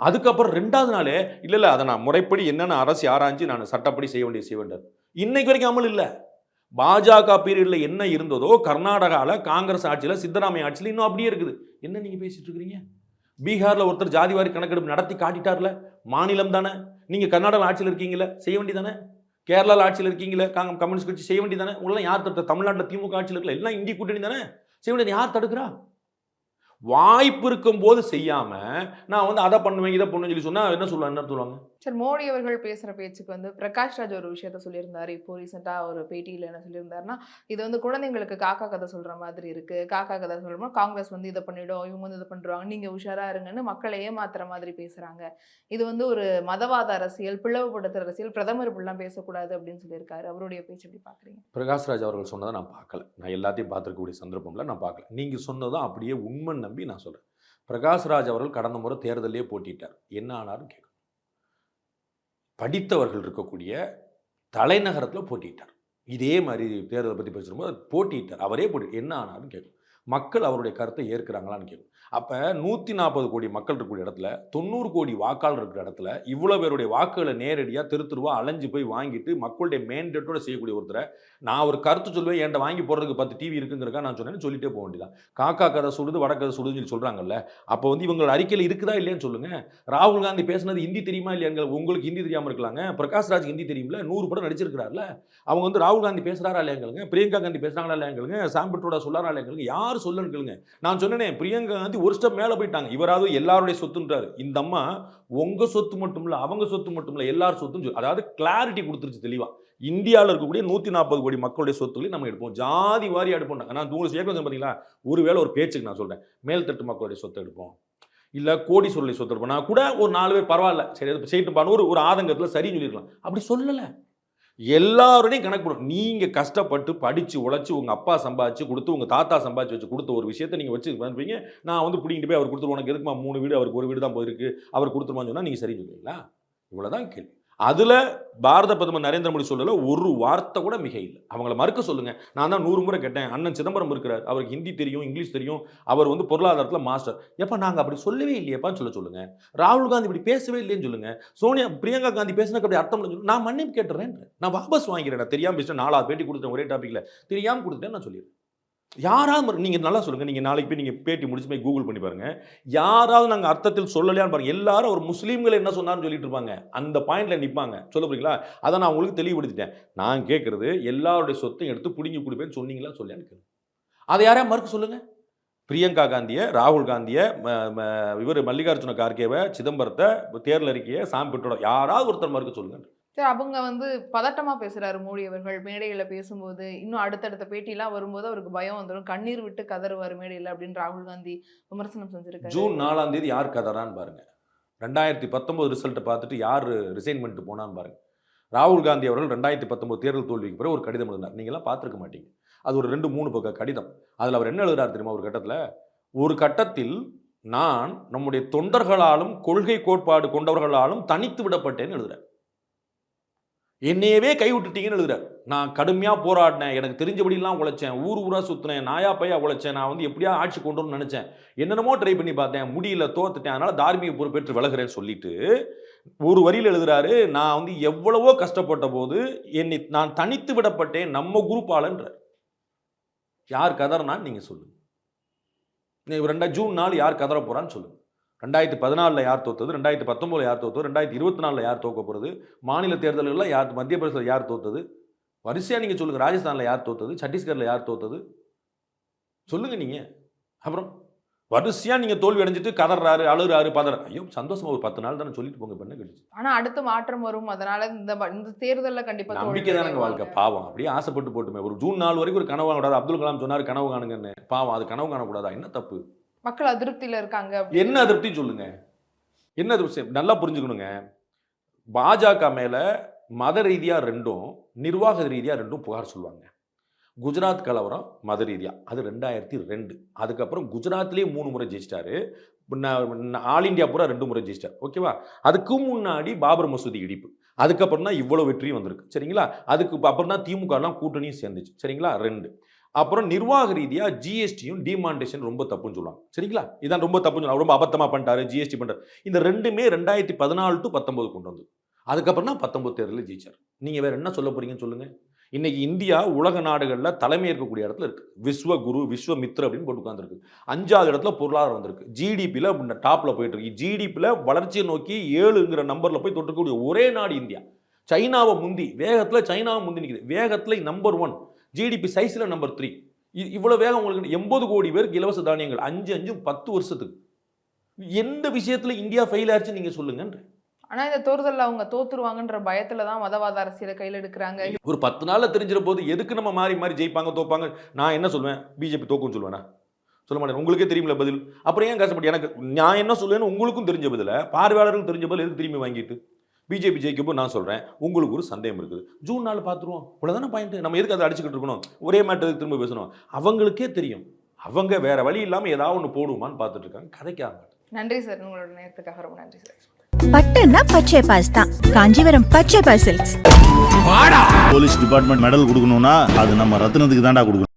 அதுக்கப்புறம் ரெண்டாவது நாளே இல்லை இல்லை அதை நான் முறைப்படி என்னென்ன அரசு ஆராய்ஞ்சு நான் சட்டப்படி செய்ய வேண்டிய செய்ய வேண்டியது. இன்னைக்கு வரைக்கும் அமல் இல்லை. பாஜக பீரியடில் என்ன இருந்ததோ கர்நாடகாவில் காங்கிரஸ் ஆட்சியில் சித்தராமையா ஆட்சியில் இன்னும் அப்படியே இருக்குது. என்ன நீங்கள் பேசிகிட்டு இருக்கிறீங்க? பீகாரில் ஒருத்தர் ஜாதிவாரி கணக்கெடுப்பு நடத்தி காட்டிட்டார்ல. மாநிலம் தானே. நீங்கள் கர்நாடகா ஆட்சியில் இருக்கீங்களே செய்ய வேண்டியதானே? கேரளாவில் ஆட்சியில் இருக்கீங்களே காங்க கம்யூனிஸ்ட் கட்சி செய்ய வேண்டியதானே? உங்களெல்லாம் யார் தடுத்த தமிழ்நாட்டில் திமுக ஆட்சியில் இருக்கல எல்லாம் இந்திய கூட்டணி தானே? செய்ய வேண்டியது யார் தடுக்கிறா? வாய்ப்பு இருக்கும் போது செய்யாம நான் வந்து அதை பண்ணுவேன் இதை பண்ணுவேன் சொல்லி சொன்னா என்ன சொல்லுவாங்க? என்ன சொல்லுவாங்க? சரி மோடி அவர்கள் பேசுற பேச்சுக்கு வந்து பிரகாஷ் ராஜ் ஒரு விஷயத்த சொல்லியிருந்தாரு. இப்போ ரீசெண்டா ஒரு பேட்டியில என்ன சொல்லியிருந்தாருன்னா இது வந்து குழந்தைங்களுக்கு காக்கா கதை சொல்ற மாதிரி இருக்கு. காக்கா கதை சொல்றோம் காங்கிரஸ் வந்து இதை பண்ணிடும் இவங்க வந்து இதை பண்றாங்க. நீங்க உஷாரா இருங்கன்னு மக்களை ஏமாத்துற மாதிரி பேசுறாங்க. இது வந்து ஒரு மதவாத அரசியல் பிளவுபடுத்துற அரசியல் பிரதமர் இப்படிலாம் பேசக்கூடாது அப்படின்னு சொல்லியிருக்காரு. அவருடைய பேச்சு எப்படி பாக்குறீங்க பிரகாஷ்ராஜ் அவர்கள் சொன்னதை நான் பார்க்கல. நான் எல்லாத்தையும் பார்த்துருக்கக்கூடிய சந்தர்ப்பம்ல நான் பார்க்கல. நீங்கள் சொன்னதும் அப்படியே உண்மை நம்பி நான் சொல்கிறேன் பிரகாஷ்ராஜ் அவர்கள் கடந்த முறை தேர்தலே போட்டிட்டார் என்ன ஆனார்னு கேட்கணும். படித்தவர்கள் இருக்கக்கூடிய தலைநகரத்தில் போட்டிட்டார் இதே மாதிரி தேர்தலை பற்றி பேசும்போது போட்டிட்டார் அவரே போட்டி என்ன ஆனார்னு கேட்கணும். மக்கள் அவருடைய கருத்தை ஏற்கிறாங்களான்னு கேட்கும் அப்போ நூற்றி நாற்பது கோடி மக்கள் இருக்கக்கூடிய இடத்துல தொண்ணூறு கோடி வாக்காளர் இருக்கிற இடத்துல இவ்வளோ பேருடைய வாக்குகளை நேரடியாக தெரு தெருவா அலைஞ்சு போய் வாங்கிட்டு மக்களுடைய மேண்டேட்டோட செய்யக்கூடிய ஒருத்தரை நான் ஒரு கருத்து சொல்லுவேன் என்கிட்ட வாங்கி போடுறதுக்கு பத்து டிவி இருக்குங்கிறக்கா நான் சொன்னேன்னு சொல்லிட்டே போக வேண்டியதான் காக்கா கதை சுடுது வடக்கதை சுடுதுன்னு சொல்லி சொல்கிறாங்கல்ல அப்போ வந்து இவங்களோட அறிக்கையில் இருக்குதா இல்லையான்னு சொல்லுங்கள் ராகுல் காந்தி பேசுனது ஹிந்தி தெரியுமா இல்லையாங்க உங்களுக்கு ஹிந்தி தெரியாமல் இருக்கலாங்க. பிரகாஷ் ராஜ் ஹிந்தி தெரியும்ல நூறு படம் நடிச்சிருக்கிறார்ல. அவங்க வந்து ராகுல் காந்தி பேசுகிறாரா இல்லையாங்களுங்க பிரியங்கா காந்தி பேசுகிறாங்களா இல்லையாங்களுங்க சாம்பிட்டோட சொல்லாரா இல்லையாங்களுங்க யார் சொல்லன்னு கேளுங்க. நான் சொன்னேனே பிரியங்கா காந்தி ஒரு ஸ்டெப் மேலே போயிட்டாங்க. இவராவது எல்லாருடைய சொத்துன்றாரு. இந்த அம்மா உங்க சொத்து மட்டும் இல்லை அவங்க சொத்து மட்டும் இல்ல எல்லார் சொத்துன்னு சொல்லி அதாவது கிளாரிட்டி கொடுத்துருச்சு தெளிவாக இந்தியாவில் இருக்கக்கூடிய நூற்றி நாற்பது கோடி மக்களுடைய சொத்துக்களையும் நம்ம எடுப்போம். ஜாதி வாரி எடுப்போம். நான் உங்களுக்கு ஏற்கனவே பார்த்தீங்களா ஒருவேளை ஒரு பேச்சுக்கு நான் சொல்றேன். மேல்தட்டு மக்களுடைய சொத்தை எடுப்போம். இல்லை கோடி சொல்லி சொத்து எடுப்போம். நான் கூட ஒரு நாலு பேர் பரவாயில்ல. சரி அது செய்யட்டுப்பான்னு ஒரு ஒரு ஆதங்கத்தில் சரின்னு சொல்லியிருக்கலாம். அப்படி சொல்லலை. எல்லாரோடையும் கணக்கு போடும் நீங்கள் கஷ்டப்பட்டு படித்து உழைச்சி உங்கள் அப்பா சம்பாதிச்சு கொடுத்து உங்கள் தாத்தா சம்பாதிச்சு வச்சு கொடுத்த ஒரு விஷயத்த நீங்கள் வச்சு பண்ணுறீங்க. நான் வந்து பிடிங்கிட்டு போய் அவர் கொடுத்துருவோம் உனக்கு எதுக்குமா? மூணு வீடு அவருக்கு ஒரு வீடு தான் போயிருக்கு. அவர் கொடுத்துருவான்னு சொன்னால் நீங்கள் சரி சொல்லுவீங்களா? இவ்வளோதான் கேள்வி. அதில் பாரத பிரதமர் நரேந்திர மோடி சொல்லல ஒரு வார்த்தை கூட மிக இல்லை. அவங்கள மறுக்க சொல்லுங்க. நான் தான் நூறு முறை கேட்டேன். அண்ணன் சிதம்பரம் இருக்கிறார். அவருக்கு ஹிந்தி தெரியும் இங்கிலீஷ் தெரியும். அவர் வந்து பொருளாதாரத்தில் மாஸ்டர் எப்போ நாங்கள் அப்படி சொல்லவே இல்லையப்பான்னு சொல்ல சொல்லுங்க. ராகுல் காந்தி இப்படி பேசவே இல்லைன்னு சொல்லுங்க. சோனியா பிரியங்கா காந்தி பேசினக்கு அப்படி அர்த்தம் இல்லைன்னு நான் மன்னிப்பு கேட்டுறேன். நான் வாபஸ் வாங்கிறேன் நான் தெரியாமல் பேசினேன் நாலாவது பேட்டி கொடுத்தேன் ஒரே டாப்பிக்கில் தெரியாமல் கொடுத்துட்டேன் நான் சொல்லிடுறேன். யாராவது நீங்கள் நல்லா சொல்லுங்கள் நீங்கள் நாளைக்கு போய் நீங்கள் பேட்டி முடிச்சு போய் கூகுள் பண்ணி பாருங்கள் யாராவது நாங்கள் அர்த்தத்தில் சொல்லலையான்னு பாருங்கள் எல்லாரும் ஒரு முஸ்லீம்கள் என்ன சொன்னார்னு சொல்லிட்டு இருப்பாங்க. அந்த பாயிண்ட்டில் நிற்பாங்க சொல்ல போறீங்களா அதை நான் உங்களுக்கு தெளிவுபடுத்திட்டேன். நான் கேட்குறது எல்லாருடைய சொத்தையும் எடுத்து பிடுங்கி கொடுப்பேன்னு சொன்னீங்களா சொல்லியான்னு அதை யாரையா மறுக்க சொல்லுங்கள் பிரியங்கா காந்தியை ராகுல் காந்தியை இவர் மல்லிகார்ஜுன கார்கேவை சிதம்பரத்தை தேர்தல் அறிக்கையை சாமி பெற்றோட யாராவது ஒருத்தர் மறுக்க சொல்லுங்கள் சரி அவங்க வந்து பதட்டமாக பேசுகிறாரு மோடி அவர்கள். மேடையில் பேசும்போது இன்னும் அடுத்தடுத்த பேட்டிலாம் வரும்போது அவருக்கு பயம் வந்துடும் கண்ணீர் விட்டு கதறுவார் மேடையில் அப்படின்னு ராகுல் காந்தி விமர்சனம் செஞ்சிருக்காரு. ஜூன் நாலாம் தேதி யார் கதறான்னு பாருங்க. ரெண்டாயிரத்தி பத்தொம்போது ரிசல்ட்டை பார்த்துட்டு யார் ரிசைன் பண்ணிட்டு போனான்னு பாருங்க. ராகுல் காந்தி அவர்கள் ரெண்டாயிரத்தி பத்தொம்போது தேர்தல் தோல்விக்கு பிறகு ஒரு கடிதம் எழுதினார். நீங்களாம் பார்த்துருக்க மாட்டீங்க. அது ஒரு ரெண்டு மூணு பக்க கடிதம். அதில் அவர் என்ன எழுதுறாரு தெரியுமா ஒரு கட்டத்தில்? ஒரு கட்டத்தில் நான் நம்முடைய தொண்டர்களாலும் கொள்கை கோட்பாடு கொண்டவர்களாலும் தனித்து விடப்பட்டேன்னு எழுதுறேன். என்னையவே கை எழுதுற நான் கடுமையாக போராடினேன் எனக்கு தெரிஞ்சபடியெல்லாம் உழைச்சேன் ஊர் ஊராக சுற்றினேன் நாயா பையா உழைச்சேன் நான் வந்து எப்படியா ஆட்சி கொண்டு வரணும்னு நினச்சேன். என்னென்னமோ ட்ரை பண்ணி பார்த்தேன் முடியல தோத்துட்டேன் அதனால தார்மீக பொறுப்பேற்று விலகிறேன்னு சொல்லிட்டு ஒரு வரியில் எழுதுறாரு நான் வந்து எவ்வளவோ கஷ்டப்பட்ட போது என்னை நான் தனித்து விடப்பட்டேன் நம்ம குரூப்பாளன்ற யார் கதறனான்னு நீங்கள் சொல்லுங்க. நீ ரெண்டா ஜூன் நாள் யார் கதற போகிறான்னு சொல்லுங்கள் ரெண்டாயிரத்தி பதினாலில் யார் தோத்தது? ரெண்டாயிரத்தி பத்தொம்போதில் யார் தோத்தது? ரெண்டாயிரத்தி இருபத்தி நாலில் யார் தோக்க போகிறது மாநில தேர்தல்களில் யார் மத்திய பிரதேசத்தில் யார் தோத்தது? வரிசையாக நீங்கள் சொல்லுங்கள் ராஜஸ்தானில் யார் தோத்தது? சத்தீஸ்கரில் யார் தோத்தது? சொல்லுங்கள் நீங்கள் அப்புறம் வரிசையாக நீங்கள் தோல்வி அடைஞ்சிட்டு கதறாரு அழுறாரு பதற ஐயோ சந்தோஷமா ஒரு பத்து நாள் தானே சொல்லிட்டு போங்க பண்ண கழிச்சு ஆனா அடுத்து மாற்றம் வரும். அதனால இந்த இந்த தேர்தல்ல கண்டிப்பா நம்பிக்கை தானங்க வாழ்க்கை. பாவம். அப்படியே ஆசைப்பட்டு போட்டுமே. ஒரு ஜூன் நாள் வரைக்கும் ஒரு கனவு காணக்கூடாது. அப்துல் கலாம் சொன்னார் கனவு காணுங்கன்னு. பாவம். அது கனவு காணக்கூடாதா? என்ன தப்பு? மக்கள் அதிருப்தியில் இருக்காங்க என்ன அதிருப்தி சொல்லுங்க? என்ன அதிருப்தி? நல்லா புரிஞ்சுக்கணுங்க. பாஜக மேலே மத ரீதியாக ரெண்டும் நிர்வாக ரீதியாக ரெண்டும் புகார் சொல்லுவாங்க. குஜராத் கலவரம் மத ரீதியாக அது ரெண்டாயிரத்தி ரெண்டு. அதுக்கப்புறம் குஜராத்லேயே மூணு முறை ஜெயிச்சிட்டாரு. ஆல் இந்தியா பூரா ரெண்டு முறை ஜெயிச்சிட்டார். ஓகேவா? அதுக்கு முன்னாடி பாபர் மசூதி இடிப்பு. அதுக்கப்புறம் தான் இவ்வளோ வெற்றியும் வந்திருக்கு. சரிங்களா? அதுக்கு அப்புறம் தான் திமுகலாம் கூட்டணியும் சேர்ந்துச்சு. சரிங்களா? ரெண்டு. அப்புறம் நிர்வாக ரீதியாக ஜிஎஸ்டியும் டிமாண்டேஷன் ரொம்ப தப்புன்னு சொல்லுவாங்க. சரிங்களா? இதான் ரொம்ப தப்புன்னு சொல்லுவாங்க. ரொம்ப அபத்தமாக பண்ணிட்டாரு ஜிஎஸ்டி பண்ணுறாரு இந்த ரெண்டுமே ரெண்டாயிரத்தி பதினாலு டு பத்தொம்போது கொண்டு வந்து அதுக்கப்புறம் தான் பத்தொம்பது தேர்தலில் ஜெயிச்சார். நீங்கள் வேறு என்ன சொல்ல போகிறீங்கன்னு சொல்லுங்கள் இன்னைக்கு இந்தியா உலக நாடுகளில் தலைமை இருக்கக்கூடிய இடத்துல இருக்கு. விஸ்வகுரு விஸ்வமித்ர அப்படின்னு போட்டு உட்காந்துருக்கு அஞ்சாவது இடத்துல பொருளாதாரம் வந்திருக்கு. ஜிடிபியில் டாப்பில் போயிட்டு இருக்கு. ஜிடிபியில் வளர்ச்சியை நோக்கி ஏழுங்கிற நம்பரில் போய் தொட்டக்கூடிய ஒரே நாடு இந்தியா. சைனாவை முந்தி வேகத்தில் சைனாவை முந்தி நிற்குது வேகத்தில் நம்பர் ஒன் ஜிடிபி சைஸில் நம்பர் த்ரீ இவ்வளோ வேகம் உங்களுக்கு எண்பது கோடி பேருக்கு இலவச தானியங்கள். அஞ்சு அஞ்சு பத்து வருஷத்துக்கு. எந்த விஷயத்தில் இந்தியா ஃபெயில் ஆச்சுன்னு நீங்கள் சொல்லுங்கன்றேன். ஆனா இந்த தேர்தல்ல அவங்க தோத்துருவாங்கன்ற பயத்துல தான் மதவாத அரசியலை கையில எடுக்கிறாங்க. ஒரு பத்து நாள்ல தெரிஞ்சிட போது எதுக்கு நம்ம மாறி மாறி ஜெயிப்பாங்க தோப்பாங்க? நான் என்ன சொல்லுவேன் பிஜேபி தோக்கும்னு சொல்லுவேனா? சொல்ல மாட்டேன். உங்களுக்கே தெரியுமில்ல பதில். அப்புறம் ஏன் கஷ்டப்பட்டு? எனக்கு நான் என்ன சொல்லுவேன்னு உங்களுக்கும் தெரிஞ்ச பதில? பார்வையாளர்களுக்கு தெரிஞ்ச பதில் எதுக்கு திரும்பி வாங்கிட்டு? பிஜேபி ஜெயிக்கப்போ நான் சொல்றேன். உங்களுக்கு ஒரு சந்தேகம் இருக்குது. ஜூன் நாள் பார்த்துருவோம் இவ்வளவுதானே பாயிண்ட் நம்ம எதுக்கு அதை அடிச்சுக்கிட்டு இருக்கணும்? ஒரே மேட்டருக்கு திரும்ப பேசணும். அவங்களுக்கே தெரியும். அவங்க வேற வழி இல்லாம ஏதாவது ஒன்று போடுவான்னு பார்த்துட்டு இருக்காங்க. கதைக்காங்க நன்றி சார். உங்களோட நேரத்துக்காக ரொம்ப நன்றி சார். பட்டுன்னா பச்சை பாஸ் தான். காஞ்சிபுரம் பச்சை வாடா! போலீஸ் டிபார்ட்மெண்ட் மெடல் கொடுக்கணும்னா அது நம்ம ரத்னத்துக்கு தான்டா கொடுக்கணும்.